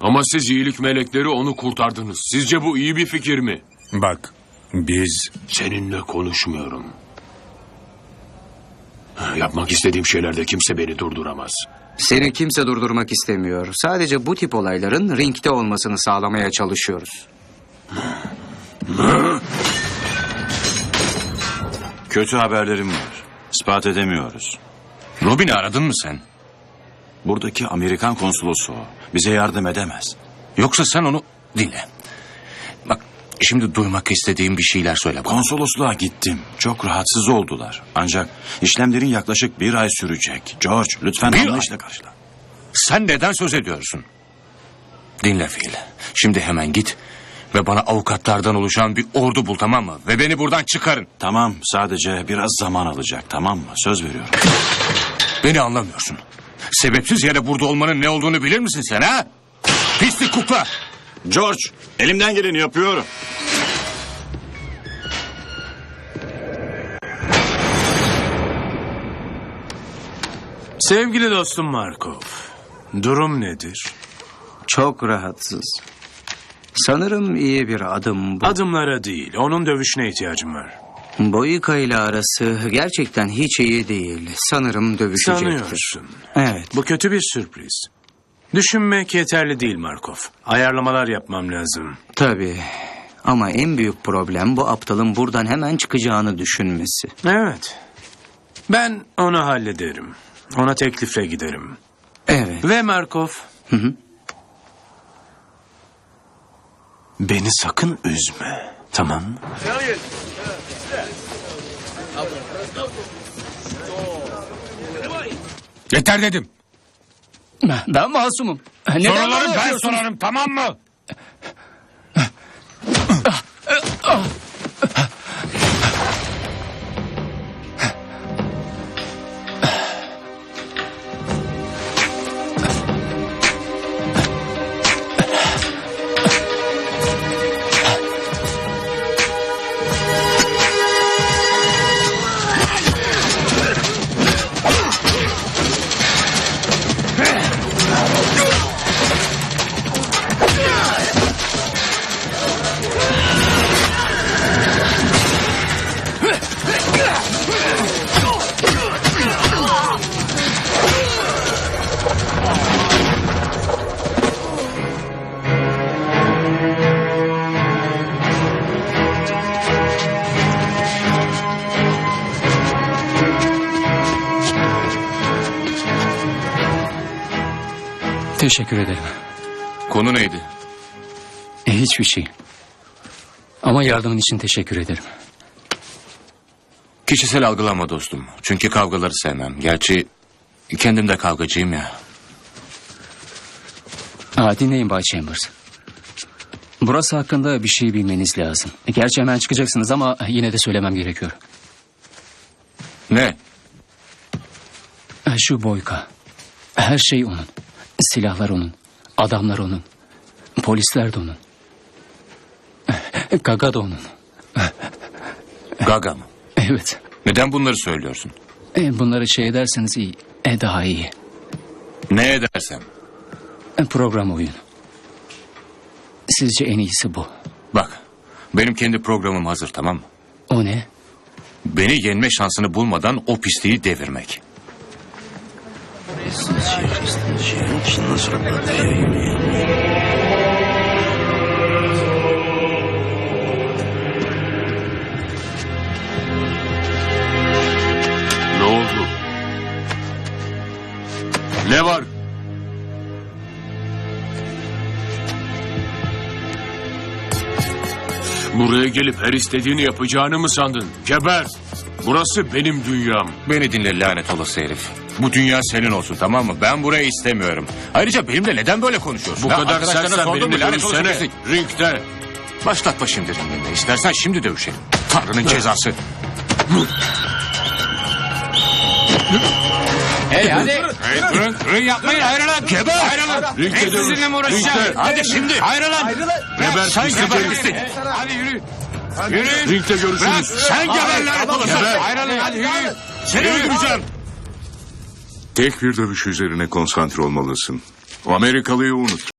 Ama siz iyilik melekleri onu kurtardınız. Sizce bu iyi bir fikir mi? Bak, biz Seninle konuşmuyorum. Yapmak istediğim şeylerde kimse beni durduramaz. Seni kimse durdurmak istemiyor. Sadece bu tip olayların ringde olmasını sağlamaya çalışıyoruz. Kötü haberlerim var. İspat edemiyoruz. Robin'i aradın mı sen? Buradaki Amerikan konsolosu o. bize yardım edemez. Yoksa sen onu dinle. Bak şimdi duymak istediğim bir şeyler söyle bana. Konsolosluğa gittim. Çok rahatsız oldular. Ancak işlemlerin yaklaşık bir ay sürecek. George lütfen Bir anlayışla karşıla. Sen neden söz ediyorsun? Dinle Phil. Şimdi hemen git ve bana avukatlardan oluşan bir ordu bul tamam mı? Ve beni buradan çıkarın. Tamam sadece biraz zaman alacak tamam mı? Söz veriyorum. Beni anlamıyorsun. Sebepsiz yere burada olmanın ne olduğunu bilir misin sen ha? Pislik kukla. George elimden geleni yapıyorum. Sevgili dostum Markov, durum nedir? Çok rahatsız. Sanırım iyi bir adım bu. Adımlara değil, onun dövüşüne ihtiyacım var. Boyka ile arası gerçekten hiç iyi değil. Sanırım dövüşecektir. Sanıyorsun. Evet. Bu kötü bir sürpriz. Düşünmek yeterli değil Markov. Ayarlamalar yapmam lazım. Tabii. Ama en büyük problem bu aptalın buradan hemen çıkacağını düşünmesi. Evet. Ben onu hallederim. Ona teklifle giderim. Evet. Ve Markov... hı. Beni sakın üzme. Tamam mı? Yeter dedim. Ben masumum. Neden Soruları ben sorarım tamam mı? Teşekkür ederim. Konu neydi? E, hiçbir şey. Ama yardımın için teşekkür ederim. Kişisel algılama dostum. Çünkü kavgaları sevmem. Gerçi kendim de kavgacıyım ya. Aa, dinleyin Bay Chambers. Burası hakkında bir şey bilmeniz lazım. E, Gerçi hemen çıkacaksınız ama yine de söylemem gerekiyor. Ne? E, Şu Boyka. Her şey onun. Silahlar onun. Adamlar onun. Polisler de onun. Gaga da onun. Gaga mı? Evet. Neden bunları söylüyorsun? E, Bunları şey ederseniz iyi. E, daha iyi. Ne edersem? E, Program oyun. Sizce en iyisi bu. Bak benim kendi programım hazır tamam mı? O ne? Beni yenme şansını bulmadan o pisliği devirmek. Ne oldu? Ne var? Buraya gelip her istediğini yapacağını mı sandın? Geber! Burası benim dünyam. Beni dinle lanet olası herif. Bu dünya senin olsun tamam mı? Ben burayı istemiyorum. Ayrıca benimle neden böyle konuşuyorsun? Bu kadar sersen benimle pislik. Ringde. Başlatma şimdi ringinde. İstersen şimdi dövüşelim. Tanrı'nın cezası. Hey hadi. Hey, durun, durun yapmayın ayrılın. Geber. Ayrılın. Ringde dövüş. Ringde. Hadi şimdi ayrılın. Geber. Sen pislik geber herif. pislik. Hadi yürü. Yürü. Ringde görüşürüz. Sen geber lanet olası. Geber. Ayrılın hadi yürü. Seni öldüreceğim. Tek bir dövüş üzerine konsantre olmalısın. Amerikalıyı unut.